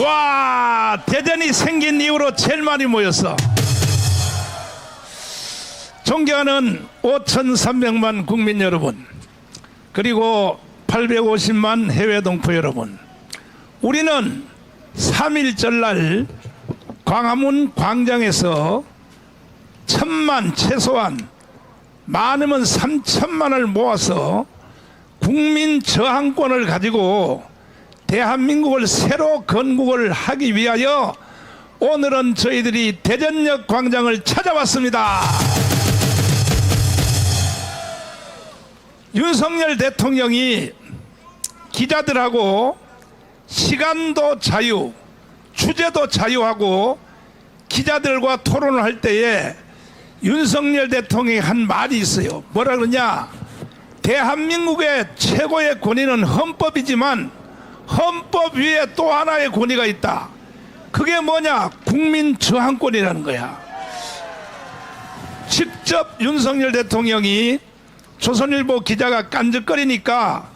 와 대전이 생긴 이후로 제일 많이 모였어. 존경하는 5,300만 국민 여러분, 그리고 850만 해외 동포 여러분, 우리는 3일 전날 광화문 광장에서 천만 최소한 많으면 3천만을 모아서 국민 저항권을 가지고 대한민국을 새로 건국을 하기 위하여 오늘은 저희들이 대전역 광장을 찾아왔습니다. 윤석열 대통령이 기자들하고 시간도 자유, 주제도 자유하고 기자들과 토론을 할 때에 윤석열 대통령이 한 말이 있어요. 뭐라 그러냐? 대한민국의 최고의 권위는 헌법이지만 헌법 위에 또 하나의 권위가 있다. 그게 뭐냐? 국민 저항권이라는 거야. 직접 윤석열 대통령이 조선일보 기자가 깐적거리니까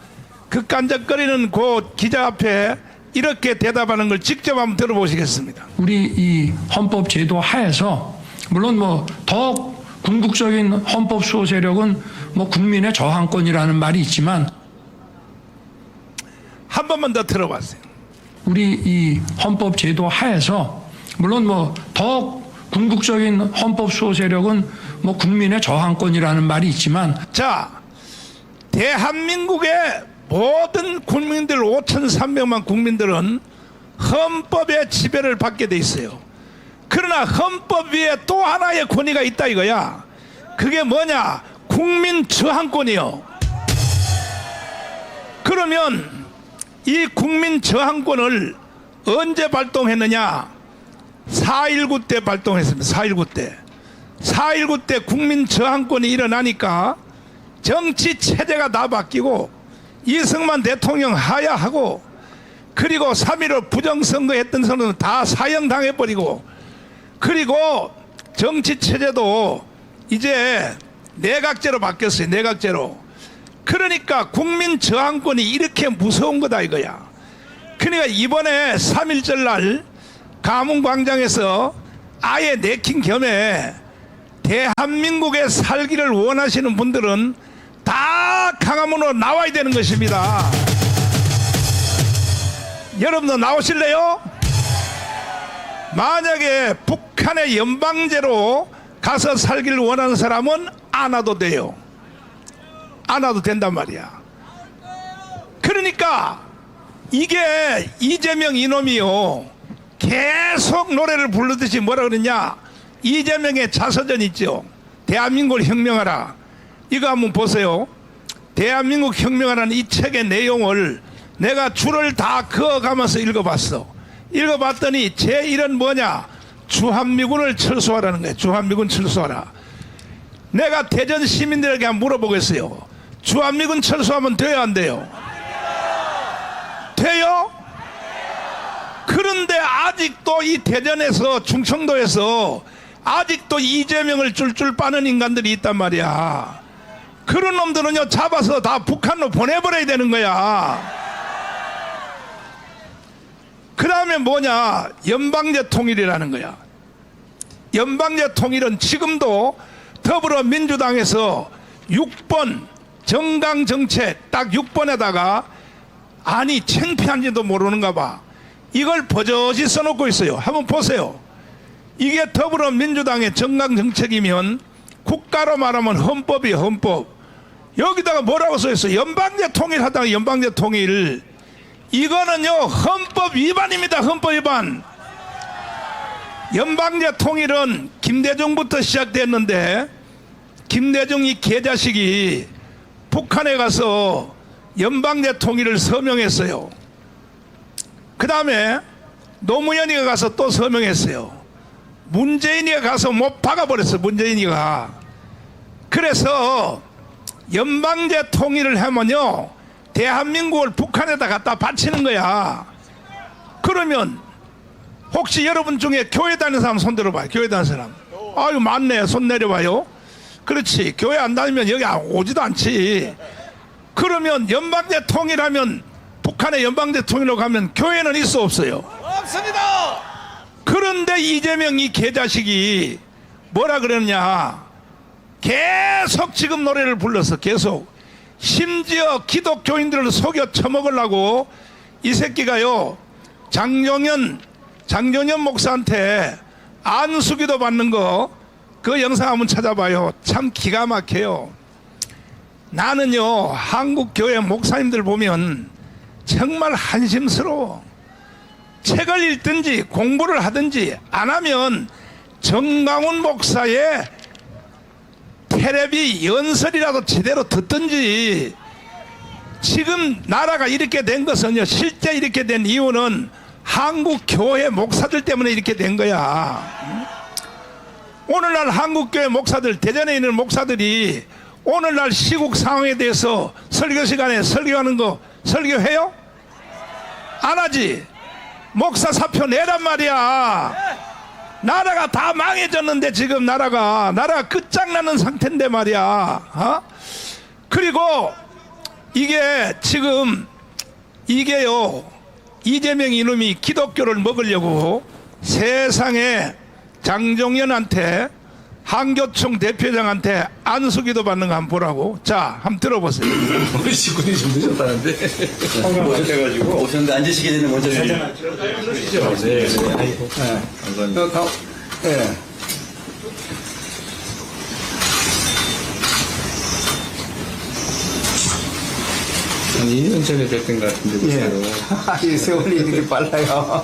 그 깐적거리는 그 기자 앞에 이렇게 대답하는 걸 직접 한번 들어보시겠습니다. 우리 이 헌법 제도 하에서 물론 뭐더 궁극적인 헌법 수호 세력은 뭐 국민의 저항권이라는 말이 있지만 한 번만 더 들어봤어요. 우리 이 헌법 제도 하에서 물론 뭐 더 궁극적인 헌법 수호 세력은 뭐 국민의 저항권이라는 말이 있지만 자, 대한민국의 모든 국민들 5,300만 국민들은 헌법의 지배를 받게 돼 있어요. 그러나 헌법 위에 또 하나의 권위가 있다 이거야. 그게 뭐냐? 국민 저항권이요. 그러면 이 국민 저항권을 언제 발동했느냐? 4.19 때 발동했습니다. 4.19 때. 4.19 때 국민 저항권이 일어나니까 정치 체제가 다 바뀌고 이승만 대통령 하야하고 그리고 3.15 부정선거 했던 사람은 다 사형당해버리고 그리고 정치 체제도 이제 내각제로 바뀌었어요. 내각제로. 그러니까 국민 저항권이 이렇게 무서운 거다 이거야. 그러니까 이번에 3.1절 날 가문광장에서 아예 내킨 겸해 대한민국에 살기를 원하시는 분들은 다 강화문으로 나와야 되는 것입니다. 여러분도 나오실래요? 만약에 북한의 연방제로 가서 살기를 원하는 사람은 안 와도 돼요. 안 와도 된단 말이야. 그러니까 이게 이재명 이놈이요. 계속 노래를 부르듯이 뭐라 그러냐. 이재명의 자서전 있죠. 대한민국을 혁명하라. 이거 한번 보세요. 대한민국 혁명하라는 이 책의 내용을 내가 줄을 다 그어가면서 읽어봤어. 읽어봤더니 제1은 뭐냐? 주한미군을 철수하라는 거예요. 주한미군 철수하라. 내가 대전 시민들에게 한번 물어보겠어요. 주한미군 철수하면 돼요, 안 돼요? 돼요? 그런데 아직도 이 대전에서 충청도에서 아직도 이재명을 줄줄 빠는 인간들이 있단 말이야. 그런 놈들은요 잡아서 다 북한으로 보내버려야 되는 거야. 그 다음에 뭐냐 연방제 통일이라는 거야. 연방제 통일은 지금도 더불어민주당에서 6번 정강 정책 딱 6번에다가 아니 창피한지도 모르는가 봐. 이걸 버젓이 써놓고 있어요. 한번 보세요. 이게 더불어민주당의 정강 정책이면 국가로 말하면 헌법이 헌법. 여기다가 뭐라고 써 있어? 연방제 통일하다가 연방제 통일. 이거는요 헌법 위반입니다. 헌법 위반. 연방제 통일은 김대중부터 시작됐는데 김대중 이 개자식이 북한에 가서 연방제 통일을 서명했어요. 그 다음에 노무현이가 가서 또 서명했어요. 문재인이가 가서 못 박아버렸어. 문재인이가. 그래서 연방제 통일을 하면요. 대한민국을 북한에다 갖다 바치는 거야. 그러면 혹시 여러분 중에 교회 다니는 사람 손 들어봐요. 교회 다니는 사람. 아유 많네. 손 내려봐요. 그렇지. 교회 안 다니면 여기 오지도 않지. 그러면 연방제 통일하면 북한의 연방제 통일로 가면 교회는 있어 없어요? 맞습니다. 그런데 이재명 이 개자식이 뭐라 그러냐 계속 지금 노래를 불러서 계속 심지어 기독교인들을 속여 처먹으려고 이 새끼가요 장종현 장종현 목사한테 안수기도 받는 거 그 영상 한번 찾아봐요. 참 기가 막혀요. 나는요 한국 교회 목사님들 보면 정말 한심스러워. 책을 읽든지 공부를 하든지 안 하면 정강훈 목사의 테레비 연설이라도 제대로 듣든지 지금 나라가 이렇게 된 것은요 실제 이렇게 된 이유는 한국 교회 목사들 때문에 이렇게 된 거야 오늘날 한국 교회 목사들 대전에 있는 목사들이 오늘날 시국 상황에 대해서 설교 시간에 설교하는 거 설교해요? 안 하지? 목사 사표 내란 말이야. 나라가 다 망해졌는데 지금 나라가 나라가 끝장나는 상태인데 말이야. 어? 그리고 이게 지금 이게요 이재명 이놈이 기독교를 먹으려고 세상에 장종현한테 한교총 대표장한테 안수기도 받는 거 한번 보라고. 자, 한번 들어보세요. 우리 직군이 좀 늦었다는데. 오셨대가지고. 오셨는데 앉으시게 되는 먼저 사진 어, 가, 예. 한 2년 전에 뵀던 것 같은데, 예. 진짜로. 이 세월이 이렇게 빨라요.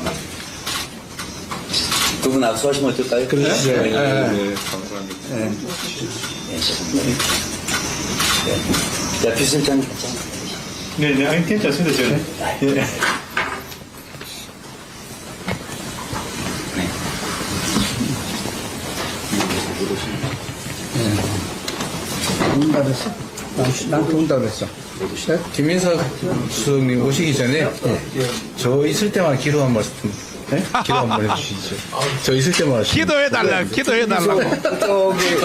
두 분 악수하시면 어떨까요? 네, 네, 예. 네, 감사합니다. 예. 자, 비실장 네, 네, 아니, 괜찮습니다, 저는. 예. 돈다 그랬어? 난 돈다 그랬어. 김인석 수석님 오시기 전에 저 있을 때만 기도 한 말씀, 네? 기도 한 번 해주시죠. 저 있을 때만 하시죠. 기도해달라, 기도해달라고. 저기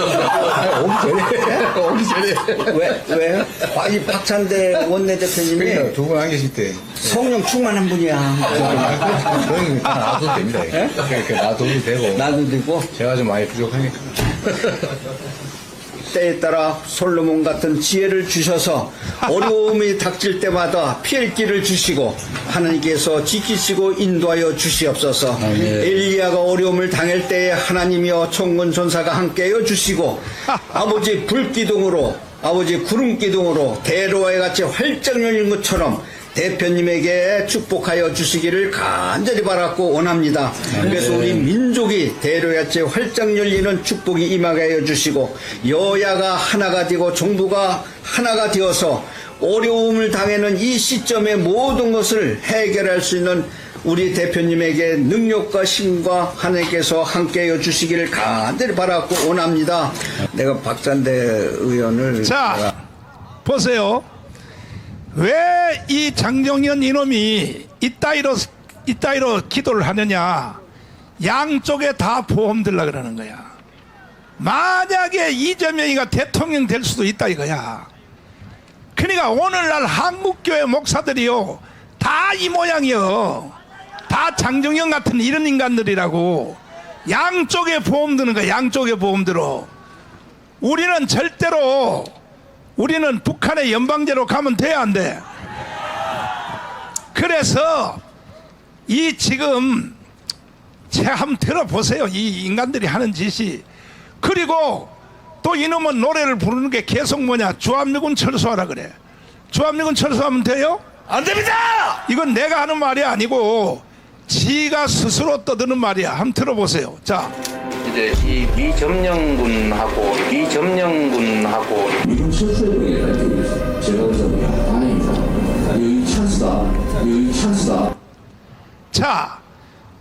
오기 전에, 오기 전에. 왜 왜요? 아니 박찬대 원내대표님이 그러니까 두분 안 계실 때. 성령 충만한 분이야. 그건 놔둬도 됩니다. 그러니까 놔둬도 되고. 나도 되고 제가 좀 많이 부족하니까. 때에 따라 솔로몬 같은 지혜를 주셔서 어려움이 닥칠 때마다 피할 길을 주시고 하나님께서 지키시고 인도하여 주시옵소서. 엘리야가 어려움을 당할 때에 하나님이여 천군 전사가 함께하여 주시고 아버지 불기둥으로 아버지 구름기둥으로 대로와의 같이 활짝 열린 것처럼 대표님에게 축복하여 주시기를 간절히 바랐고 원합니다. 그래서 우리 민족이 대로야채 활짝 열리는 축복이 임하게 하여 주시고 여야가 하나가 되고 정부가 하나가 되어서 어려움을 당하는 이 시점에 모든 것을 해결할 수 있는 우리 대표님에게 능력과 힘과 하나님께서 함께하여 주시기를 간절히 바랐고 원합니다. 내가 박찬대 의원을 자, 보세요. 왜 이 장정현 이놈이 이따위로, 이따위로 기도를 하느냐. 양쪽에 다 보험 들라 그러는 거야. 만약에 이재명이가 대통령 될 수도 있다 이거야. 그러니까 오늘날 한국교회 목사들이요. 다 이 모양이요. 다 장정현 같은 이런 인간들이라고. 양쪽에 보험 드는 거야. 양쪽에 보험 들어. 우리는 절대로 우리는 북한의 연방제로 가면 돼안 돼? 그래서 이 지금 한번 들어보세요. 이 인간들이 하는 짓이. 그리고 또 이놈은 노래를 부르는 게 계속 뭐냐. 주한미군 철수하라 그래. 주한미군 철수하면 돼요? 안 됩니다! 이건 내가 하는 말이 아니고 지가 스스로 떠드는 말이야. 한번 들어보세요. 자. 이제 이 미점령군하고 미점령군하고 미군 철수에 대해. 제가 그래서 야, 다행이다. 여기 찬스다. 여기 찬스다. 자,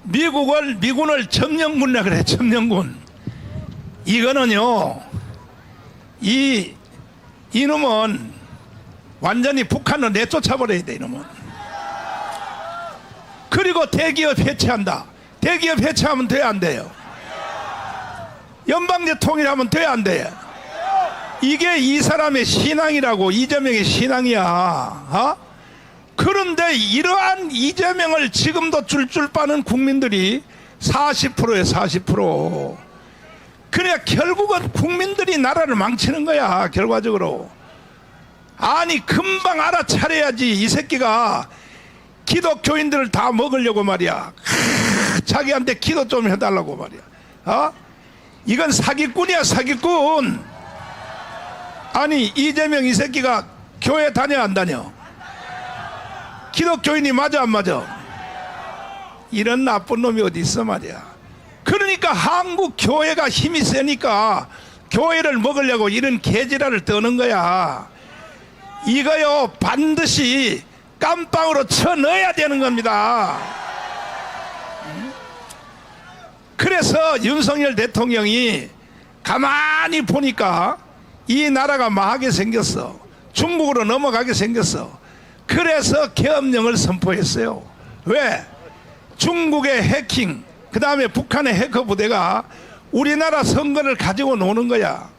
미국을 미군을 점령군이라 그래. 점령군. 이거는요. 이 이놈은 완전히 북한을 내쫓아버려야 돼. 이놈은. 그리고 대기업 해체한다. 대기업 해체하면 돼 안 돼요? 연방제 통일하면 돼 안 돼? 이게 이 사람의 신앙이라고 이재명의 신앙이야. 어? 그런데 이러한 이재명을 지금도 줄줄 빠는 국민들이 40%에 40%. 그러니까 결국은 국민들이 나라를 망치는 거야, 결과적으로. 아니, 금방 알아차려야지. 이 새끼가 기독교인들을 다 먹으려고 말이야. 크, 자기한테 기도 좀 해달라고 말이야. 어? 이건 사기꾼이야, 사기꾼. 아니, 이재명 이 새끼가 교회 다녀, 안 다녀? 기독교인이 맞아, 안 맞아? 이런 나쁜 놈이 어디 있어 말이야. 그러니까 한국 교회가 힘이 세니까 교회를 먹으려고 이런 개지랄을 떠는 거야. 이거요 반드시 깜빵으로 쳐 넣어야 되는 겁니다. 그래서 윤석열 대통령이 가만히 보니까 이 나라가 망하게 생겼어. 중국으로 넘어가게 생겼어. 그래서 계엄령을 선포했어요. 왜? 중국의 해킹, 그 다음에 북한의 해커 부대가 우리나라 선거를 가지고 노는 거야.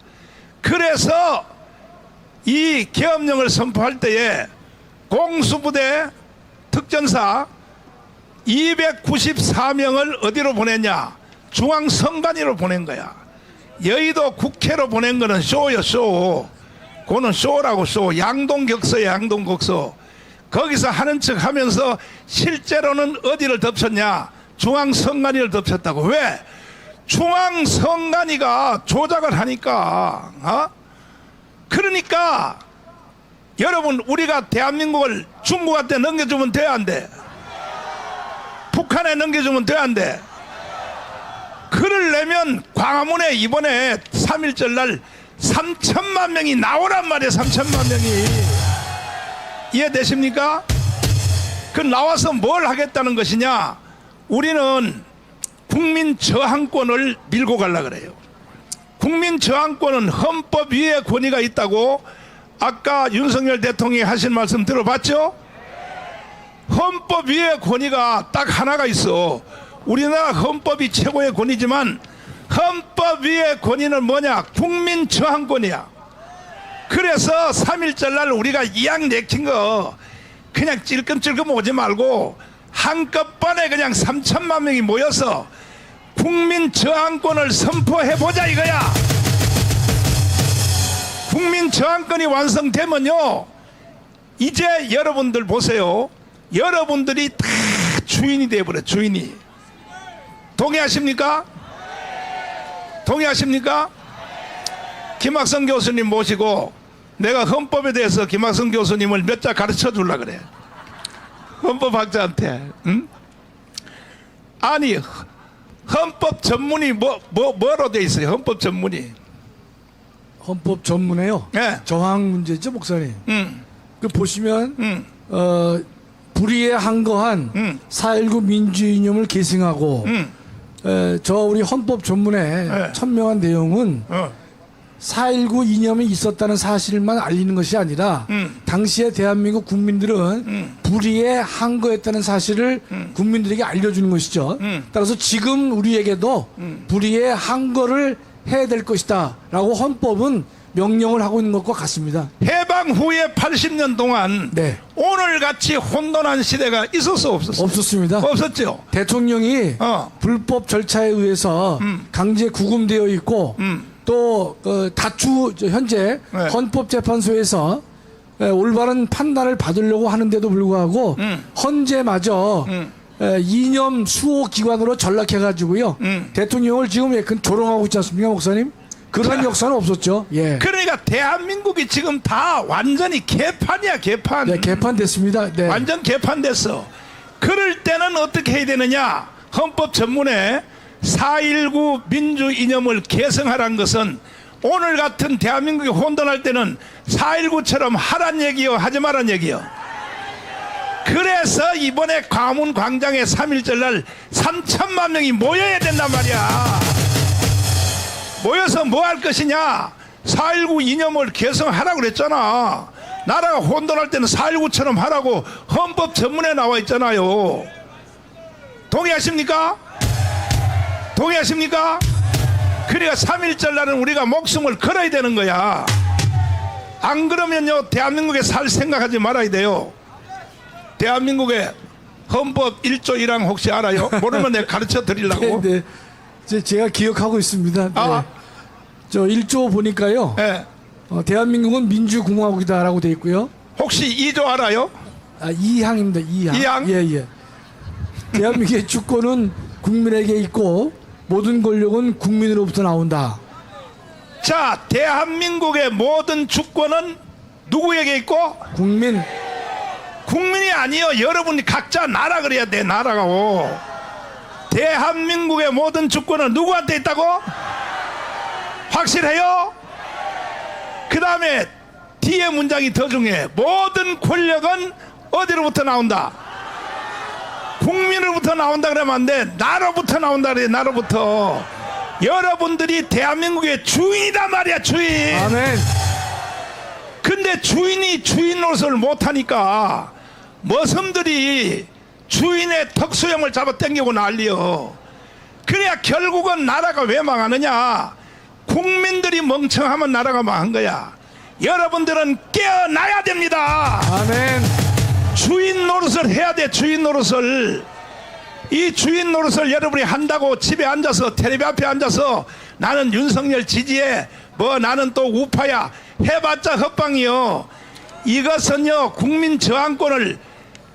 그래서 이 계엄령을 선포할 때에 공수부대 특전사 294명을 어디로 보냈냐? 중앙선관위로 보낸 거야. 여의도 국회로 보낸 거는 쇼요, 쇼. 그거는 쇼라고 쇼. 양동격서야, 양동격서. 거기서 하는 척 하면서 실제로는 어디를 덮쳤냐? 중앙선관위를 덮쳤다고. 왜? 중앙선관위가 조작을 하니까, 어? 그러니까, 여러분, 우리가 대한민국을 중국한테 넘겨주면 돼, 안 돼? 북한에 넘겨주면 돼, 안 돼? 그러려면 광화문에 이번에 3일절 날 3천만 명이 나오란 말이에요, 3천만 명이. 이해되십니까? 그 나와서 뭘 하겠다는 것이냐? 우리는 국민 저항권을 밀고 가려 그래요. 국민 저항권은 헌법 위에 권위가 있다고 아까 윤석열 대통령이 하신 말씀 들어봤죠? 헌법 위에 권위가 딱 하나가 있어. 우리나라 헌법이 최고의 권위지만 헌법 위의 권위는 뭐냐? 국민 저항권이야. 그래서 3일절 날 우리가 이양 내킨 거 그냥 찔끔찔끔 오지 말고 한꺼번에 그냥 3천만 명이 모여서 국민 저항권을 선포해 보자 이거야. 국민 저항권이 완성되면요. 이제 여러분들 보세요. 여러분들이 다 주인이 되어버려 주인이. 동의하십니까? 동의하십니까? 김학성 교수님 모시고 내가 헌법에 대해서 김학성 교수님을 몇 자 가르쳐 줄라 그래. 헌법학자한테. 응? 아니 헌법 전문이 뭐, 뭐 뭐로 돼 있어요? 헌법 전문이. 헌법 전문에요. 예. 저항 문제죠, 목사님. 응. 그 보시면 응. 어, 불의에 항거한 음. 4.19 민주이념을 계승하고 응. 에, 저 우리 헌법 전문에 예. 천명한 내용은 어. 4.19 이념이 있었다는 사실만 알리는 것이 아니라 음. 당시에 대한민국 국민들은 음. 불의에 항거했다는 사실을 국민들에게 알려주는 것이죠. 음. 따라서 지금 우리에게도 불의에 항거를 해야 될 것이다 라고 헌법은 명령을 하고 있는 것과 같습니다. 해 방 후에 80년 동안 네. 오늘 같이 혼돈한 시대가 있었어 없었어? 없었습니다. 없었죠. 대통령이 어. 불법 절차에 의해서 음. 강제 구금되어 있고 음. 또 어, 저 현재 네. 헌법재판소에서 에, 올바른 판단을 받으려고 하는데도 불구하고 음. 헌재마저 음. 에, 이념 수호 기관으로 전락해가지고요 음. 대통령을 지금 조롱하고 있지 않습니까 목사님? 그런 자. 역사는 없었죠. 예. 그러니까 대한민국이 지금 다 완전히 개판이야 개판. 네, 개판됐습니다. 네. 완전 개판됐어. 그럴 때는 어떻게 해야 되느냐? 헌법 전문에 4.19 민주 이념을 계승하라는 것은 오늘 같은 대한민국이 혼돈할 때는 4.19처럼 하란 얘기요, 하지 말란 얘기요. 그래서 이번에 광화문 광장에 3.1절 날 3천만 명이 모여야 된단 말이야. 모여서 뭐 할 것이냐? 4.19 이념을 개성하라고 그랬잖아. 나라가 혼돈할 때는 4.19처럼 하라고 헌법 전문에 나와 있잖아요. 동의하십니까? 동의하십니까? 그러니까 3.1절 날은 우리가 목숨을 걸어야 되는 거야. 안 그러면요, 대한민국에 살 생각하지 말아야 돼요. 대한민국의 헌법 1조 1항 혹시 알아요? 모르면 내가 가르쳐 드리려고. 네, 네. 제- 제가 기억하고 있습니다. 네. 아. 저 1조 보니까요. 예. 어, 대한민국은 민주공화국이다라고 돼 있고요. 혹시 2조 알아요? 아, 2항입니다. 2항. 이항? 예, 예. 대한민국의 주권은 국민에게 있고 모든 권력은 국민으로부터 나온다. 자, 대한민국의 모든 주권은 누구에게 있고? 국민 국민이 아니요. 여러분이 각자 나라 그래야 돼. 나라가고. 대한민국의 모든 주권은 누구한테 있다고? 확실해요? 그 다음에 뒤에 문장이 더 중요해. 모든 권력은 어디로부터 나온다? 국민으로부터 나온다 그러면 안 돼. 나로부터 나온다 그래. 나로부터. 여러분들이 대한민국의 주인이단 말이야. 주인. 아멘. 근데 주인이 주인 노릇을 못하니까 머슴들이 주인의 턱수염을 잡아 당기고 난리요. 그래야 결국은 나라가 왜 망하느냐? 국민들이 멍청하면 나라가 망한 거야. 여러분들은 깨어나야 됩니다. 아멘. 주인 노릇을 해야 돼 주인 노릇을 이 주인 노릇을 여러분이 한다고 집에 앉아서 텔레비 앞에 앉아서 나는 윤석열 지지해 뭐 나는 또 우파야 해봤자 헛방이요 이것은요 국민 저항권을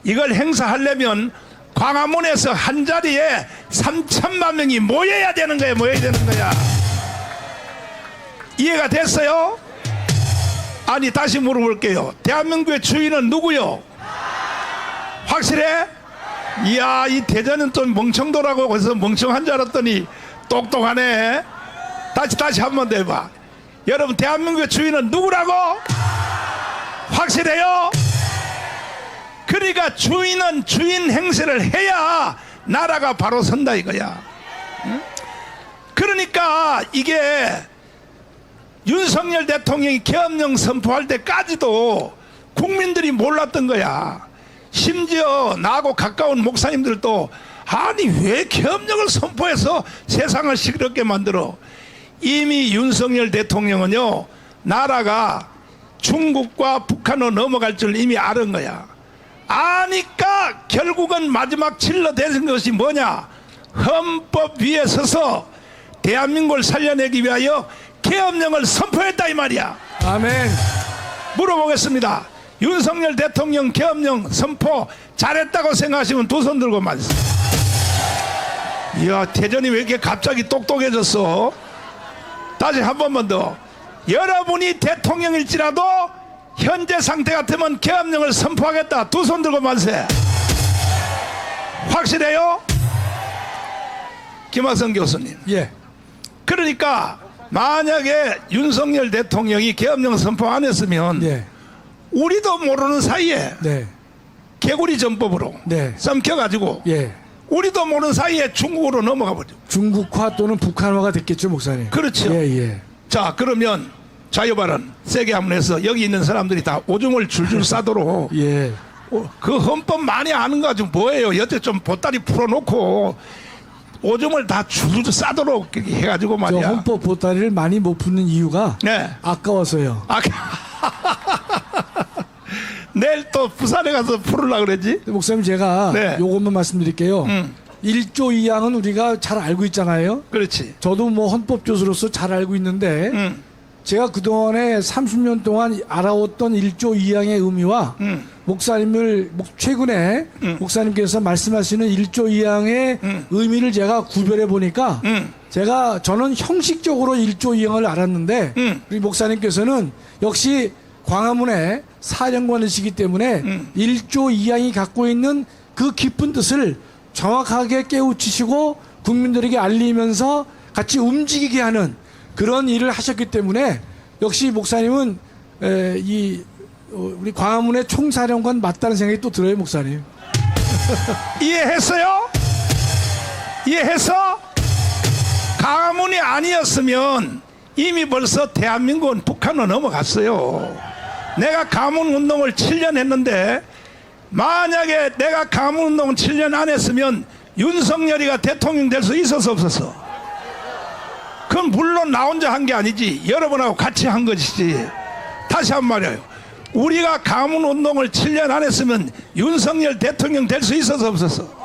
이걸 행사하려면 광화문에서 한 자리에 3천만 명이 모여야 되는 거야 모여야 되는 거야 이해가 됐어요? 아니 다시 물어볼게요 대한민국의 주인은 누구요? 확실해? 이야 이 대전은 좀 멍청도라고 해서 멍청한 줄 알았더니 똑똑하네 다시 다시 한 번 더 해봐 여러분 대한민국의 주인은 누구라고? 확실해요? 그러니까 주인은 주인 행세를 해야 나라가 바로 선다 이거야 응? 그러니까 이게 윤석열 대통령이 계엄령 선포할 때까지도 국민들이 몰랐던 거야. 심지어 나하고 가까운 목사님들도 아니 왜 계엄령을 선포해서 세상을 시끄럽게 만들어? 이미 윤석열 대통령은요 나라가 중국과 북한으로 넘어갈 줄 이미 아는 거야. 아니까 결국은 마지막 질러대는 것이 뭐냐? 헌법 위에 서서 대한민국을 살려내기 위하여 계엄령을 선포했다 이 말이야. 아멘. 물어보겠습니다. 윤석열 대통령 계엄령 선포 잘했다고 생각하시면 두 손 들고 말씀. 이야 대전이 왜 이렇게 갑자기 똑똑해졌어? 다시 한 번만 더. 여러분이 대통령일지라도 현재 상태 같으면 계엄령을 선포하겠다. 두 손 들고 만세. 확실해요? 김학성 교수님. 예. 그러니까 만약에 윤석열 대통령이 계엄령 선포 안 했으면 예. 우리도 모르는 사이에 네. 개구리 전법으로 네. 썸켜가지고 예. 우리도 모르는 사이에 중국으로 넘어가 버려. 중국화 또는 북한화가 됐겠죠, 목사님. 그렇죠. 예, 예. 자 그러면 자유발언 세게 한번 해서 여기 있는 사람들이 다 오줌을 줄줄 싸도록 예. 어, 그 헌법 많이 아는 거 가지고 뭐예요? 여태 좀 보따리 풀어놓고 오줌을 다 줄줄 싸도록 이렇게 해가지고 저 말이야. 헌법 보따리를 많이 못 푸는 이유가 네. 아까워서요. 아, 내일 또 부산에 가서 풀으려고 그러지? 목사님 제가 네. 요것만 말씀드릴게요. 음. 1조 2항은 우리가 잘 알고 있잖아요. 그렇지. 저도 뭐 헌법 교수로서 잘 알고 있는데 음, 제가 그동안에 30년 동안 알아왔던 1조 2항의 의미와 음. 목사님을 목- 최근에 목사님께서 말씀하시는 1조 2항의 음. 의미를 제가 구별해 보니까 음. 제가 저는 형식적으로 1조 2항을 알았는데 음. 우리 목사님께서는 역시 광화문의 사령관이시기 때문에 음. 1조 2항이 갖고 있는 그 깊은 뜻을 정확하게 깨우치시고 국민들에게 알리면서 같이 움직이게 하는 그런 일을 하셨기 때문에 역시 목사님은 에, 이 어, 우리 광화문의 총사령관 맞다는 생각이 또 들어요 목사님. 이해했어요? 이해했어? 가문이 아니었으면 이미 벌써 대한민국은 북한으로 넘어갔어요. 내가 가문 운동을 7년 했는데 만약에 내가 가문 운동을 7년 안 했으면 윤석열이가 대통령 될 수 있었어 없었어? 그건 물론 나 혼자 한 게 아니지 여러분하고 같이 한 것이지 다시 한 말이에요 우리가 가문 운동을 7년 안 했으면 윤석열 대통령 될 수 있어서 없었어.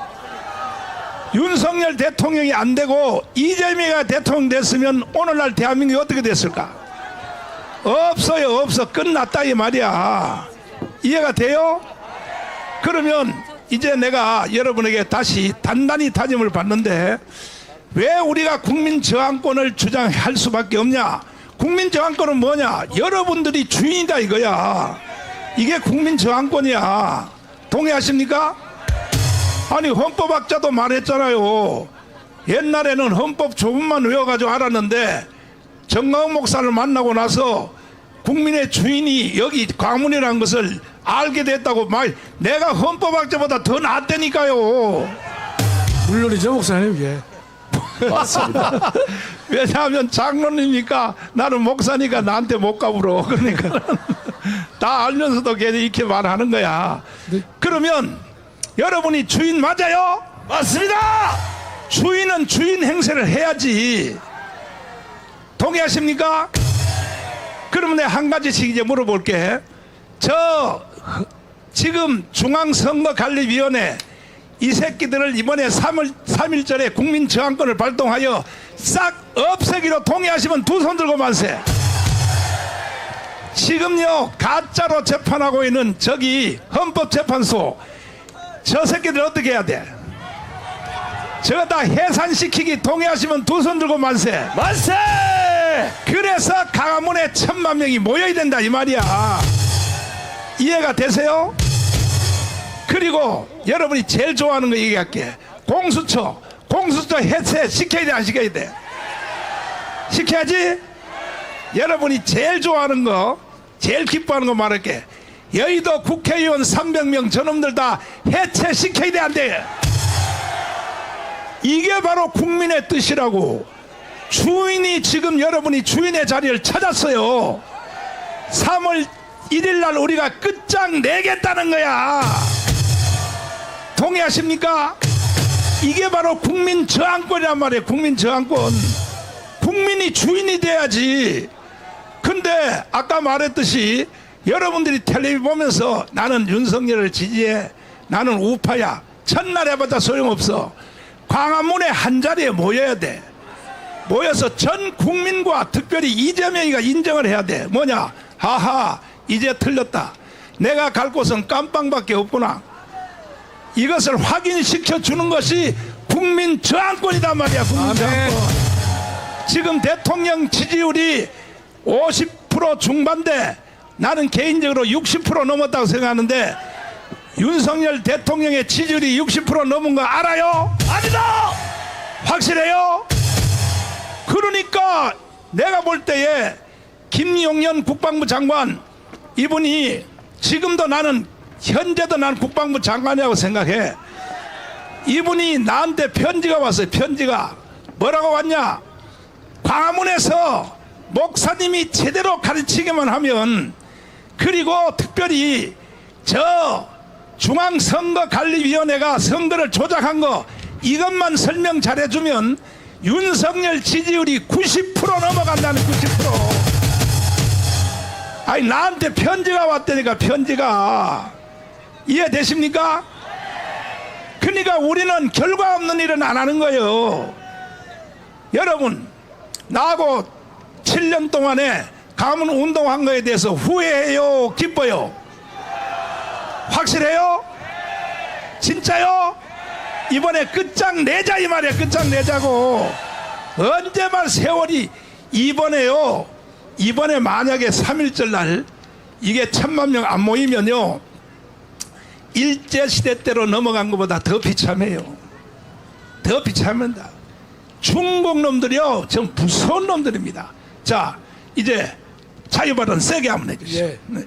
윤석열 대통령이 안 되고 이재명이가 대통령 됐으면 오늘날 대한민국이 어떻게 됐을까? 없어요, 없어. 끝났다 이 말이야. 이해가 돼요? 그러면 이제 내가 여러분에게 다시 단단히 다짐을 받는데 왜 우리가 국민 저항권을 주장할 수밖에 없냐? 국민 저항권은 뭐냐? 여러분들이 주인이다 이거야. 이게 국민 저항권이야. 동의하십니까? 아니 헌법학자도 말했잖아요. 옛날에는 헌법 조문만 외워가지고 알았는데 정광훈 목사를 만나고 나서 국민의 주인이 여기 과문이라는 것을 알게 됐다고 말. 내가 헌법학자보다 더 낫다니까요. 물론이죠, 목사님. 예. 왜냐하면 장로님이니까 나는 목사니까 나한테 못 가불어. 그러니까 다 알면서도 괜히 이렇게 말하는 거야. 그러면 여러분이 주인 맞아요? 맞습니다. 주인은 주인 행세를 해야지. 동의하십니까? 그러면 내가 한 가지씩 이제 물어볼게. 저 지금 중앙선거관리위원회 이 새끼들을 이번에 3월 3일절에 국민 저항권을 발동하여 싹 없애기로 동의하시면 두 손 들고 만세. 지금요 가짜로 재판하고 있는 저기 헌법재판소 저 새끼들 어떻게 해야 돼? 저거 다 해산시키기 동의하시면 두 손 들고 만세. 만세! 그래서 강화문에 천만 명이 모여야 된다 이 말이야. 이해가 되세요? 그리고 여러분이 제일 좋아하는 거 얘기할게. 공수처. 공수처 해체 시켜야 돼, 안 시켜야 돼? 시켜야지? 여러분이 제일 좋아하는 거, 제일 기뻐하는 거 말할게. 여의도 국회의원 300명 저놈들 다 해체시켜야 돼, 안 돼? 이게 바로 국민의 뜻이라고. 주인이 지금 여러분이 주인의 자리를 찾았어요. 3월 1일 날 우리가 끝장 내겠다는 거야. 동의하십니까? 이게 바로 국민 저항권이란 말이에요. 국민 저항권. 국민이 주인이 돼야지. 근데 아까 말했듯이 여러분들이 텔레비 보면서 나는 윤석열을 지지해. 나는 우파야. 첫날 해봤자 소용없어. 광화문에 한 자리에 모여야 돼. 모여서 전 국민과 특별히 이재명이가 인정을 해야 돼. 뭐냐? 하하, 이제 틀렸다. 내가 갈 곳은 깜빵밖에 없구나. 이것을 확인시켜 주는 것이 국민 저항권이단 말이야. 국민 저항권. 지금 대통령 지지율이 50% 중반대 나는 개인적으로 60% 넘었다고 생각하는데 윤석열 대통령의 지지율이 60% 넘은 거 알아요? 아니다! 확실해요? 그러니까 내가 볼 때에 김용현 국방부 장관 이분이 지금도 나는 현재도 난 국방부 장관이라고 생각해. 이분이 나한테 편지가 왔어요. 편지가 뭐라고 왔냐? 광화문에서 목사님이 제대로 가르치기만 하면 그리고 특별히 저 중앙선거관리위원회가 선거를 조작한 거 이것만 설명 잘해주면 윤석열 지지율이 90% 넘어간다는 90%. 아니 나한테 편지가 왔다니까 편지가 이해되십니까? 그러니까 우리는 결과 없는 일은 안 하는 거예요. 여러분 나하고 7년 동안에 가문 운동한 거에 대해서 후회해요 기뻐요 확실해요? 진짜요? 이번에 끝장 내자 이 말이야 끝장 내자고 언제만 세월이 이번에요 이번에 만약에 3일절 날 이게 천만 명 안 모이면요 일제시대 때로 넘어간 것보다 더 비참해요. 더 비참합니다. 중국 놈들이요 전 무서운 놈들입니다. 자 이제 자유발언 세게 한번 해주시죠. 예. 네.